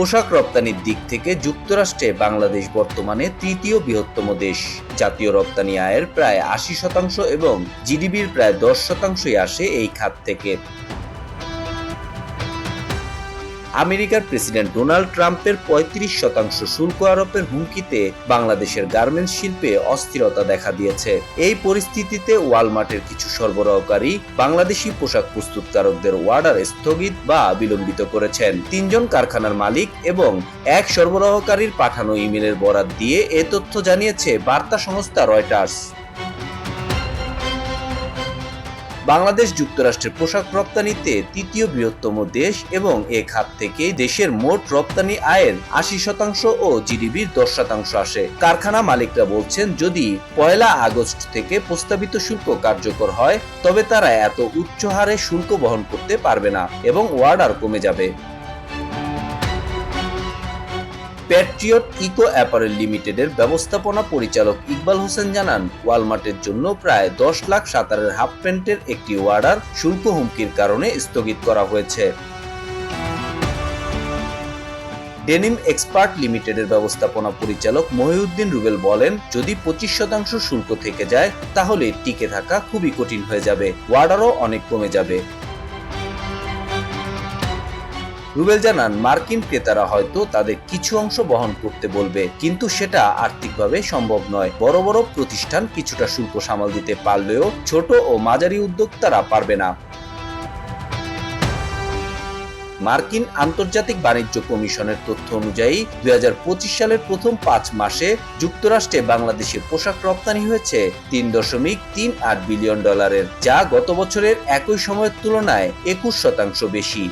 পোশাক রপ্তানির দিক থেকে যুক্তরাষ্ট্রে বাংলাদেশ বর্তমানে তৃতীয় বৃহত্তম দেশ। জাতীয় রপ্তানি আয়ের প্রায় আশি শতাংশ এবং জিডিপির প্রায় দশ শতাংশই আসে এই খাত থেকে। আমেরিকার প্রেসিডেন্ট ডোনাল্ড ট্রাম্পের পঁয়ত্রিশ শতাংশ শুল্ক আরোপের হুমকিতে বাংলাদেশের গার্মেন্টস শিল্পে অস্থিরতা দেখা দিয়েছে। এই পরিস্থিতিতে ওয়ালমার্টের কিছু সরবরাহকারী বাংলাদেশি পোশাক প্রস্তুতকারকদের অর্ডার স্থগিত বা বিলম্বিত করেছেন। তিনজন কারখানার মালিক এবং এক সরবরাহকারীর পাঠানো ইমেলের বরাত দিয়ে এ তথ্য জানিয়েছে বার্তা সংস্থা রয়টার্স। বাংলাদেশ যুক্তরাষ্ট্রের পোশাক রপ্তানিতে তৃতীয় বৃহত্তম দেশ এবং এ খাত থেকে দেশের মোট রপ্তানি আয়ের আশি শতাংশ ও জিডিপির দশ শতাংশ আসে। কারখানা মালিকরা বলছেন, যদি পয়লা আগস্ট থেকে প্রস্তাবিত শুল্ক কার্যকর হয়, তবে তারা এত উচ্চ হারে শুল্ক বহন করতে পারবে না এবং ওয়ার্ডার কমে যাবে। প্যাট্রিয়ট ইকো অ্যাপারেল লিমিটেডের ব্যবস্থাপনা পরিচালক ইকবাল হোসেন জানান, ওয়ালমার্টের জন্য প্রায় দশ লাখ সাঁতারের হাফ প্যান্টের একটি অর্ডার শুল্ক হুমকির কারণে স্থগিত করা হয়েছে। ডেনিম এক্সপার্ট লিমিটেডের ব্যবস্থাপনা পরিচালক মহিউদ্দিন রুবেল বলেন, যদি পঁচিশ শতাংশ শুল্ক থেকে যায়, তাহলে টিকে থাকা খুবই কঠিন হয়ে যাবে। ওয়ার্ডারও অনেক কমে যাবে। রুবেল জানান, মার্কিন ক্রেতারা হয়তো তাদের কিছু অংশ বহন করতে বলবে, কিন্তু সেটা আর্থিকভাবে সম্ভব নয়। বড় বড় প্রতিষ্ঠান কিছুটা শুল্ক সামাল দিতে পারলেও ছোট ও মাঝারি উদ্যোক্তারা পারবে না। মার্কিন আন্তর্জাতিক বাণিজ্য কমিশনের তথ্য অনুযায়ী দু হাজার পঁচিশ সালের প্রথম পাঁচ মাসে যুক্তরাষ্ট্রে বাংলাদেশের পোশাক রপ্তানি হয়েছে তিন দশমিক তিন আট বিলিয়ন ডলারের, যা গত বছরের একই সময়ের তুলনায় একুশ শতাংশ বেশি।